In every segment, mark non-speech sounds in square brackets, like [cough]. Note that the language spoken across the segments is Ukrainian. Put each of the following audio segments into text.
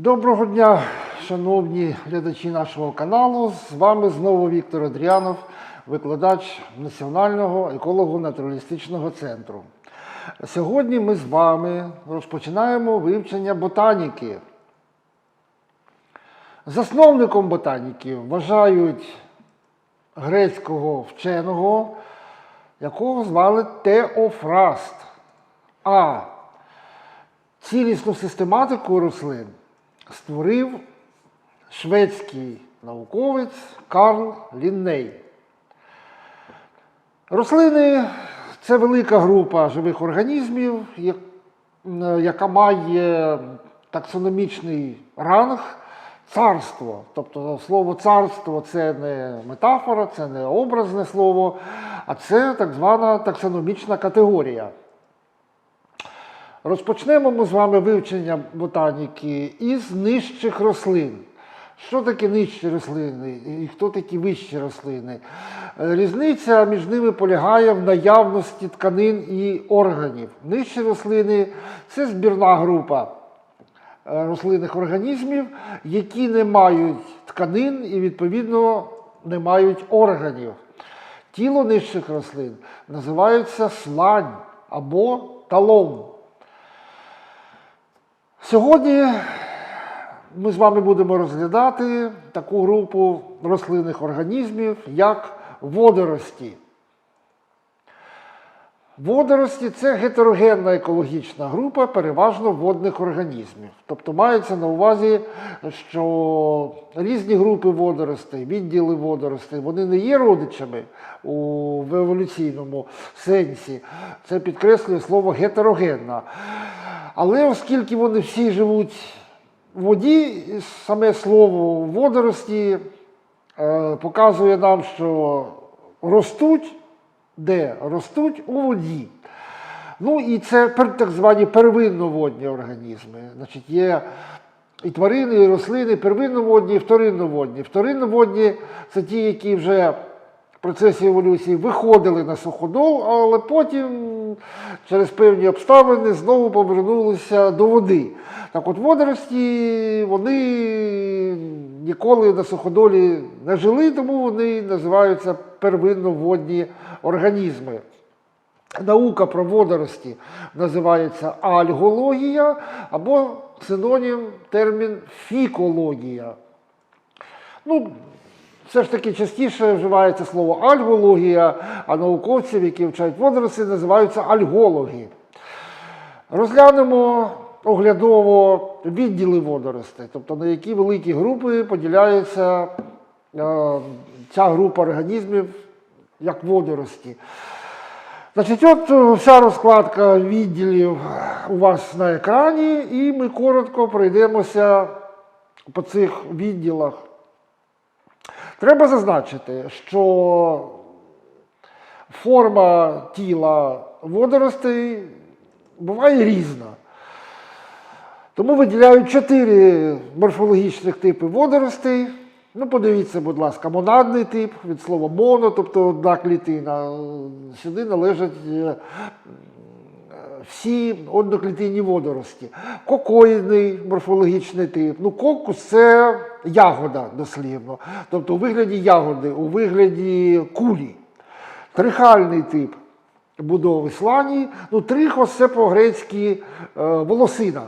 Доброго дня, шановні глядачі нашого каналу. З вами знову Віктор Адріанов, викладач Національного еколого-натуралістичного центру. Сьогодні ми з вами розпочинаємо вивчення ботаніки. Засновником ботаніки вважають грецького вченого, якого звали Теофраст. А цілісну систематику рослин створив шведський науковець Карл Лінней. Рослини це велика група живих організмів, яка має таксономічний ранг царство. Тобто слово царство це не метафора, це не образне слово, а це так звана таксономічна категорія. Розпочнемо ми з вами вивчення ботаніки із нижчих рослин. Що таке нижчі рослини і хто такі вищі рослини? Е, Різниця між ними полягає в наявності тканин і органів. Нижчі рослини це збірна група е, рослинних організмів, які не мають тканин і, відповідно, не мають органів. Тіло нижчих рослин називається слань або талон. Сьогодні ми з вами будемо розглядати таку групу рослинних організмів, як водорості. Водорості це гетерогенна екологічна група переважно водних організмів. Тобто мається на увазі, що різні групи водоростей, відділи водоростей, вони не є родичами у, в еволюційному сенсі. Це підкреслює слово гетерогенна. Але оскільки вони всі живуть в воді, саме слово водорості е, показує нам, що ростуть де? Ростуть у воді. Ну і це так звані первинноводні організми. Значить, є і тварини, і рослини, первинноводні, і вторинноводні. Вторинноводні це ті, які вже процесі еволюції виходили на суходол, але потім через певні обставини знову повернулися до води. Так от водорості вони ніколи на суходолі не жили, тому вони називаються первинноводні організми. Наука про водорості називається альгологія або синонім термін фікологія. Ну, все ж таки частіше вживається слово альгологія, а науковців, які вчать водорості, називаються альгологи. Розглянемо оглядово відділи водоростей, тобто на які великі групи поділяється е, ця група організмів як водорості. Значить, от е, вся розкладка відділів у вас на екрані, і ми коротко пройдемося по цих відділах. Треба зазначити, що форма тіла водоростей буває різна. Тому виділяють чотири морфологічних типи водоростей. Ну, подивіться, будь ласка, монадний тип від слова моно, тобто одна клітина. Сюди належать е, всі одноклітинні водорості. Кокоїдний морфологічний тип. Ну, кокус це ягода дослівно. Тобто у вигляді ягоди, у вигляді кулі. Трихальний тип будови слані. Ну, трихос це по-грецьки е, волосина.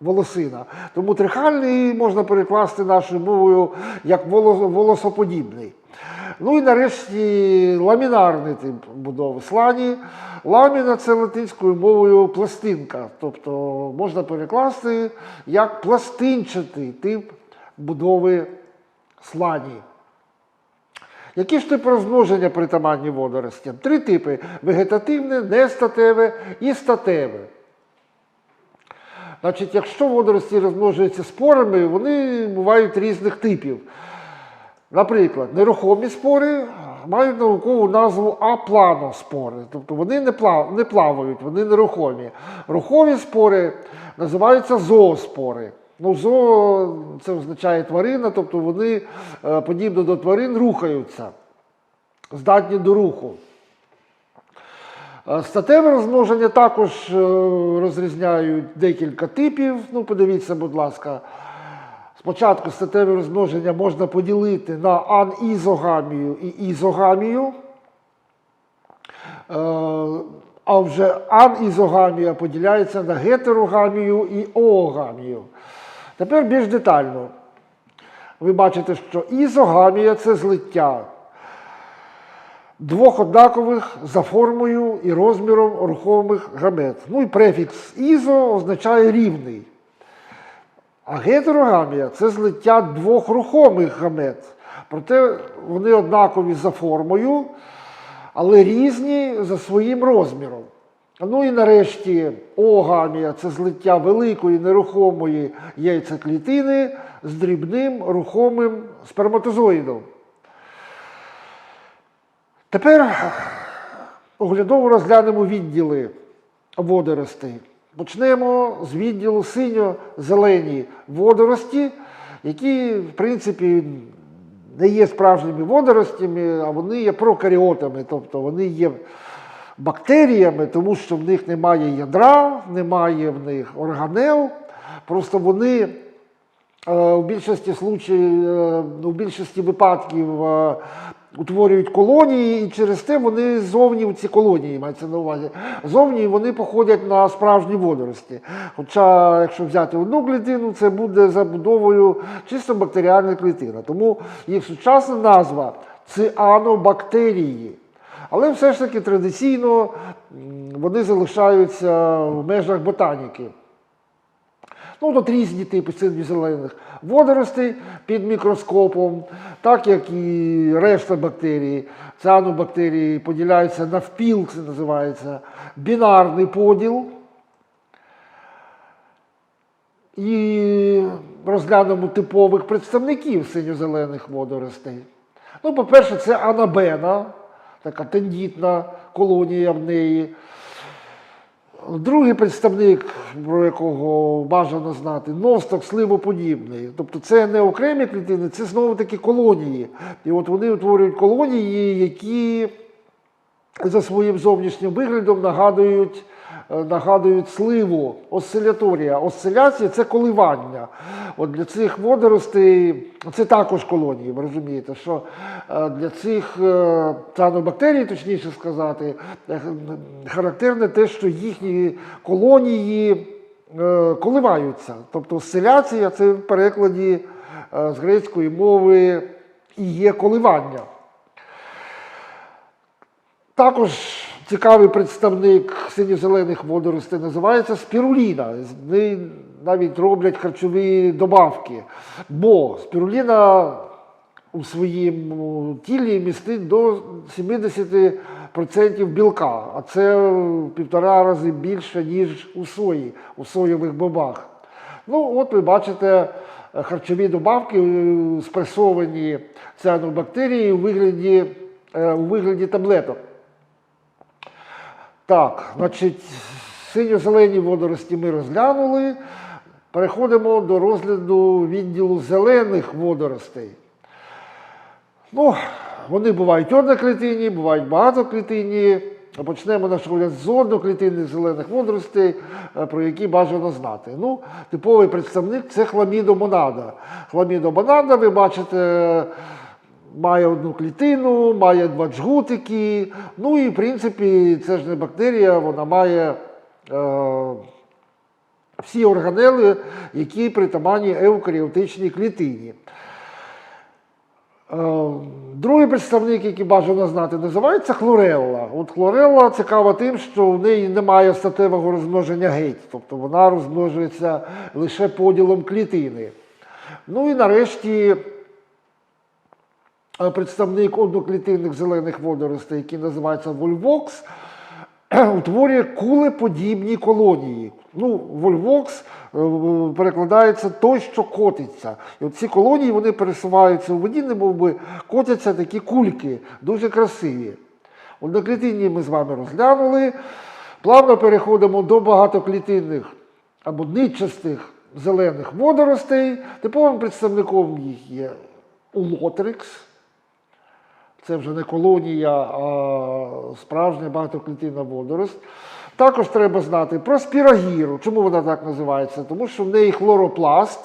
Волосина. Тому трихальний можна перекласти нашою мовою як волосоподібний. Ну і нарешті ламінарний тип будови слані. Ламіна це латинською мовою пластинка. Тобто можна перекласти як пластинчатий тип будови слані. Які ж типи розмноження притаманні водоростям? Три типи: вегетативне, нестатеве і статеве. Значить, якщо водорості розмножуються спорами, вони бувають різних типів. Наприклад, нерухомі спори мають наукову назву апланоспори, тобто вони не, плавають, вони нерухомі. Рухомі спори називаються зооспори. Ну, зоо це означає тварина, тобто вони, е, подібно до тварин, рухаються, здатні до руху. Е, Статеве розмноження також е, розрізняють декілька типів. Ну, подивіться, будь ласка. Спочатку статеве розмноження можна поділити на анізогамію і ізогамію. Е, А вже анізогамія поділяється на гетерогамію і оогамію. Тепер більш детально. Ви бачите, що ізогамія це злиття двох однакових за формою і розміром рухомих гамет. Ну і префікс ізо означає рівний. А гетерогамія це злиття двох рухомих гамет. Проте вони однакові за формою, але різні за своїм розміром. Ну і нарешті оогамія це злиття великої нерухомої яйцеклітини з дрібним рухомим сперматозоїдом. Тепер оглядово розглянемо відділи водоростей. Почнемо з відділу синьо-зелені водорості, які, в принципі, не є справжніми водоростями, а вони є прокаріотами, тобто вони є бактеріями, тому що в них немає ядра, немає в них органел. Просто вони е, в більшості случаїв, е, у більшості випадків е, утворюють колонії, і через те вони зовні ці колонії мається на увазі. Зовні вони походять на справжні водорості. Хоча, якщо взяти одну клітину, це буде забудовою чисто бактеріальна клітина. Тому їх сучасна назва цианобактерії. Але все ж таки традиційно вони залишаються в межах ботаніки. Ну, тут різні типи синьо-зелених водоростей під мікроскопом, так як і решта бактерій. Цианобактерії поділяються навпіл, це називається бінарний поділ. І розглянемо типових представників синьо-зелених водоростей. Ну, по-перше, це анабена, така тендітна колонія в неї. Другий представник, про якого бажано знати, новсток сливоподібний. Тобто це не окремі клітини, це знову таки колонії. І от вони утворюють колонії, які за своїм зовнішнім виглядом нагадують, нагадують сливу, осциляторія. Осциляція це коливання. От для цих водоростей це також колонії, ви розумієте, що е, для цих е, цианобактерій, точніше сказати, е, характерне те, що їхні колонії е, коливаються. Тобто осциляція це в перекладі е, з грецької мови і є коливання. Також цікавий представник синьо-зелених водоростей називається спіруліна. З неї навіть роблять харчові добавки. Бо спіруліна у своєму тілі містить до 70% білка, а це в півтора рази більше, ніж у сої, у соєвих бобах. Ну, от ви бачите е, харчові добавки, е, спресовані цианобактерії у вигляді, е, у вигляді таблеток. Так, значить, синьо-зелені водорості ми розглянули. Переходимо до розгляду відділу зелених водоростей. Ну, вони бувають одноклітинні, бувають багатоклітинні. Почнемо наш огляд з одноклітинних зелених водоростей, е, про які бажано знати. Ну, типовий представник це хламідомонада. Хламідомонада, ви бачите, має одну клітину, має два джгутики. Ну і в принципі, це ж не бактерія, вона має е, всі органели, які притаманні еукаріотичній клітині. Е, Другий представник, який бажано знати, називається хлорелла. От хлорелла цікава тим, що в неї немає статевого розмноження геть, тобто вона розмножується лише поділом клітини. Ну і нарешті представник одноклітинних зелених водоростей, який називається вольвокс, утворює кулеподібні колонії. Ну, вольвокс е, перекладається той, що котиться. І от ці колонії вони пересуваються у воді, немов би котяться такі кульки, дуже красиві. Одноклітинні ми з вами розглянули. Плавно переходимо до багатоклітинних або нитчастих зелених водоростей. Типовим представником їх є улотрикс. Це вже не колонія, а справжня багатоклітинна водорость. Також треба знати про спірагіру. Чому вона так називається? Тому що в неї хлоропласт,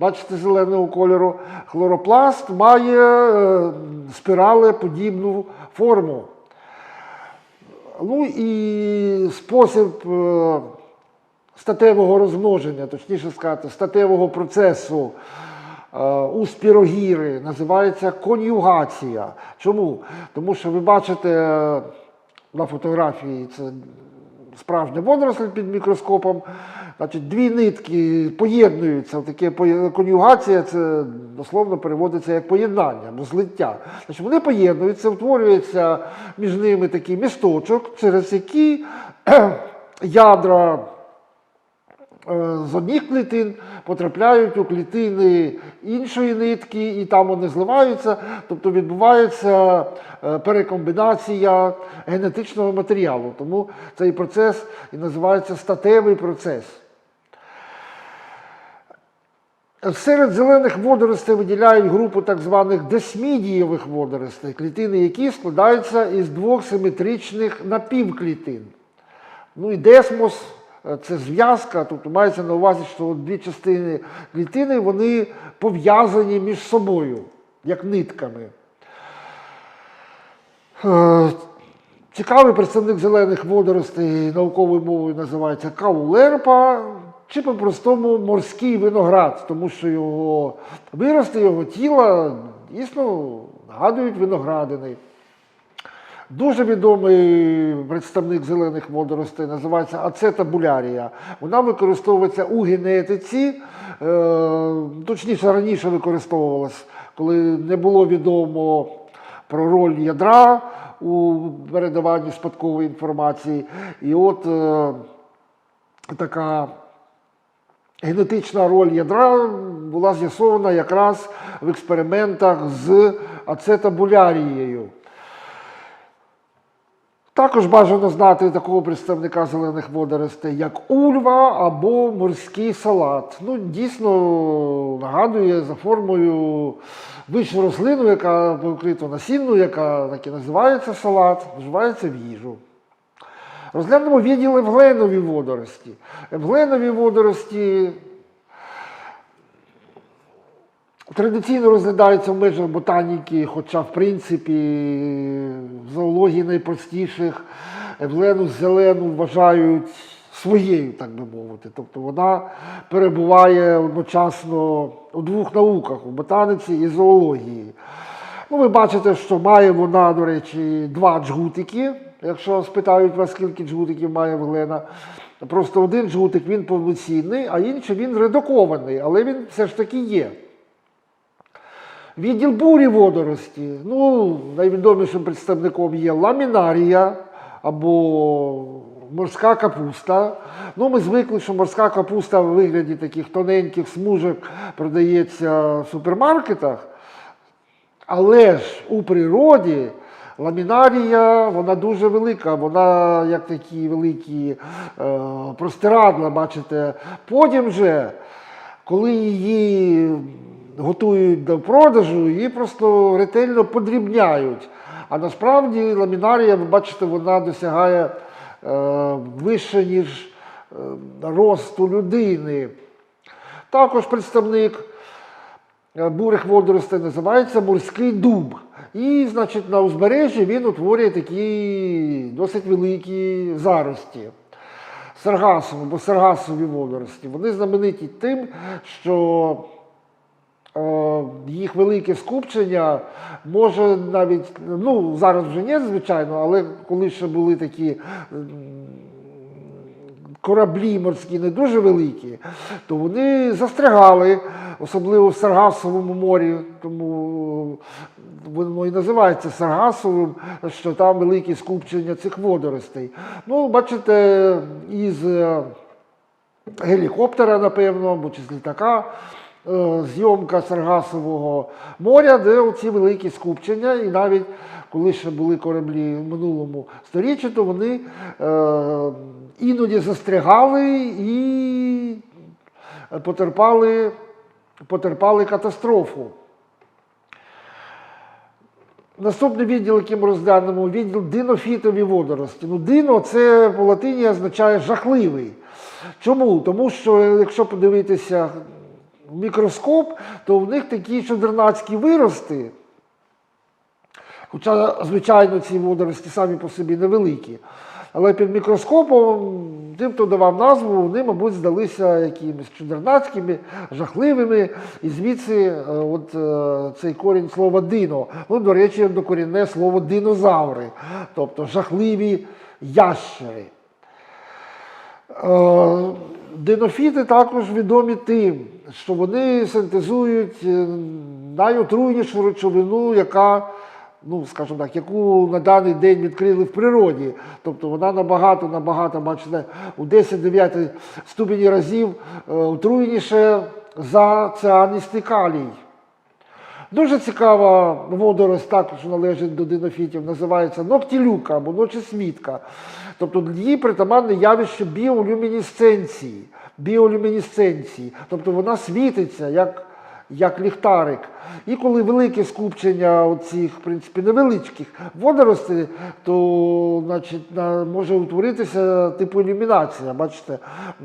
бачите, зеленого кольору, хлоропласт має е, спіралеподібну форму. Ну і спосіб е, статевого розмноження, точніше сказати, статевого процесу у спірогіри називається конюгація. Чому? Тому що ви бачите е, на фотографії це справжня водоросль під мікроскопом. Значить, дві нитки поєднуються. Таке конюгація це дословно переводиться як поєднання або злиття. Значить, вони поєднуються, утворюється між ними такий місточок, через який [clears throat] ядра е, з одних клітин потрапляють у клітини іншої нитки, і там вони зливаються, тобто відбувається е, перекомбінація генетичного матеріалу. Тому цей процес і називається статевий процес. Серед зелених водоростей виділяють групу так званих десмідієвих водоростей, клітини, які складаються із двох симетричних напівклітин. Ну і десмос е, це зв'язка, тобто мається на увазі, що дві частини клітини вони пов'язані між собою, як нитками. Е, Цікавий представник зелених водоростей науковою мовою називається каулерпа, чи по-простому морський виноград, тому що його вирости його тіла дійсно нагадують виноградини. Дуже відомий представник зелених водоростей називається ацетабулярія. Вона використовується у генетиці, е, точніше раніше використовувалась, коли не було відомо про роль ядра у передаванні спадкової інформації. І от е, така генетична роль ядра була з'ясована якраз в експериментах з ацетабулярією. Також бажано знати такого представника зелених водоростей, як ульва або морський салат. Ну, дійсно нагадує за формою вищу рослину, яка покрита насінною, яка так і називається салат, вживається в їжу. Розглянемо відділ евгленові водорості. Евгленові водорості Традиційно розглядаються в межах ботаніки, хоча, в принципі, в зоології найпростіших евлену зелену вважають своєю, так би мовити. Тобто вона перебуває одночасно у двох науках у ботаниці і зоології. Ну, ви бачите, що має вона, до речі, два джгутики. Якщо спитають вас, скільки джгутиків має Евглена, просто один джгутик він повноцінний, а інший він редукований, але він все ж таки є. Відділ бурі водорості. Ну, найвідомішим представником є ламінарія або морська капуста. Ну, ми звикли, що морська капуста в вигляді таких тоненьких смужок продається в супермаркетах. Але ж у природі ламінарія вона дуже велика, вона як такі великі е, простирадла, бачите. Потім же, коли її готують до продажу, її просто ретельно подрібняють. А насправді ламінарія, ви бачите, вона досягає е, вище, ніж е, росту людини. Також представник е, бурих водоростей називається морський дуб. І, значить, на узбережжі він утворює такі досить великі зарості. Саргасові або саргасові водорості. Вони знамениті тим, що їх велике скупчення може навіть, ну зараз вже ні, звичайно, але коли ще були такі кораблі морські не дуже великі, то вони застрягали, особливо в Саргасовому морі, тому воно і називається Саргасовим, що там велике скупчення цих водоростей. Ну, бачите, із е, гелікоптера, напевно, або чи з літака. Е, Зйомка Саргасового моря, де оці великі скупчення, і навіть коли ще були кораблі в минулому сторіччі, то вони е, іноді застрягали і потерпали, потерпали катастрофу. Наступний відділ, який ми розглянемо, відділ динофітові водорості. Ну, дино це по латині означає жахливий. Чому? Тому що, якщо подивитися мікроскоп, то в них такі чудернацькі вирости. Хоча, звичайно, ці водорості самі по собі невеликі. Але під мікроскопом, тим, хто давав назву, вони, мабуть, здалися якимись чудернацькими, жахливими. І звідси е, от, е, цей корінь слова дино. Ну, до речі, докорінне слово динозаври, тобто жахливі ящери. Динофіти також відомі тим, що вони синтезують е, найотруйнішу речовину, яка, ну, скажімо так, яку на даний день відкрили в природі. Тобто вона набагато, набагато, бачите, у 10-9 ступені разів е, отруйніше за цианістий калій. Дуже цікава водорость, також належить до динофітів, називається ноктілюка або ночесмітка. Тобто їй притаманне явище біолюмінесценції. біолюмінесценції. Тобто вона світиться як, як ліхтарик. І коли велике скупчення оцих, в принципі, невеличких водоростей, то значить, може утворитися типу ілюмінація. Бачите,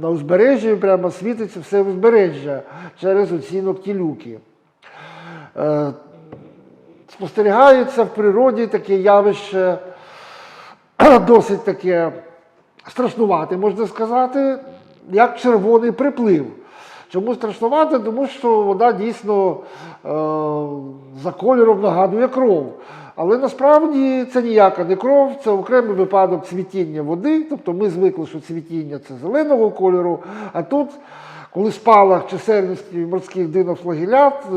на узбережжі прямо світиться все узбережжя через оці ноктілюки. Е, Спостерігається в природі таке явище [clears throat] досить таке страшнувате, можна сказати, як червоний приплив. Чому страшнувати? Тому що вода дійсно е, за кольором нагадує кров. Але насправді це ніяка не кров, це окремий випадок цвітіння води. Тобто ми звикли, що цвітіння це зеленого кольору, а тут коли спалах чисельності морських динофлагелят, е,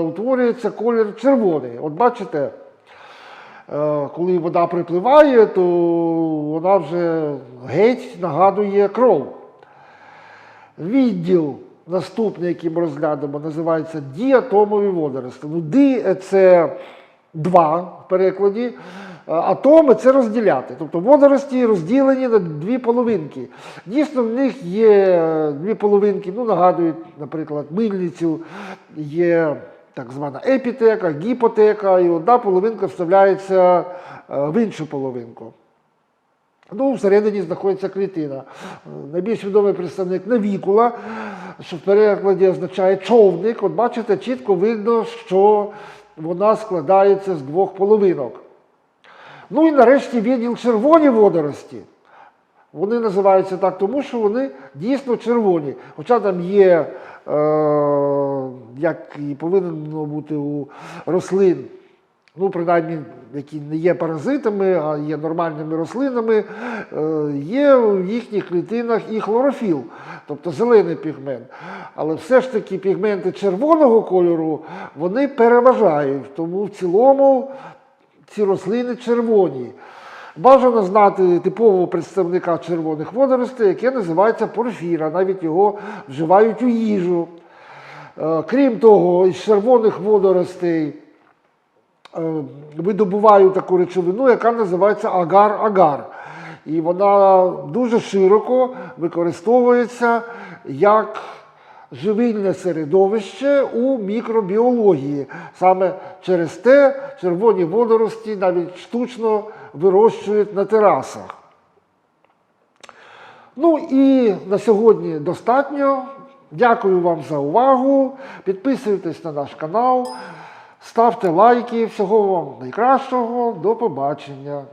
утворюється колір червоний. От бачите, е, коли вода припливає, то вона вже геть нагадує кров. Відділ наступний, який ми розглянемо, називається діатомові водорости. Ну, ди це два в перекладі. А Атоми це розділяти. Тобто водорості розділені на дві половинки. Дійсно, в них є дві половинки, ну, нагадують, наприклад, мильницю, є так звана епітека, гіпотека, і одна половинка вставляється е, в іншу половинку. Ну, всередині знаходиться клітина. Найбільш відомий представник навікула, що в перекладі означає човник. От бачите, чітко видно, що вона складається з двох половинок. Ну і нарешті відділ червоні водорості. Вони називаються так, тому що вони дійсно червоні. Хоча там є, е, як і повинно бути у рослин, ну, принаймні, які не є паразитами, а є нормальними рослинами, е, є в їхніх клітинах і хлорофіл, тобто зелений пігмент. Але все ж таки пігменти червоного кольору вони переважають, тому в цілому ці рослини червоні. Бажано знати типового представника червоних водоростей, яке називається порфіра. Навіть його вживають у їжу. Е, Крім того, із червоних водоростей е, видобувають таку речовину, яка називається агар-агар. І вона дуже широко використовується як живильне середовище у мікробіології. Саме через те червоні водорості навіть штучно вирощують на терасах. Ну і на сьогодні достатньо. Дякую вам за увагу. Підписуйтесь на наш канал, ставте лайки. Всього вам найкращого. До побачення.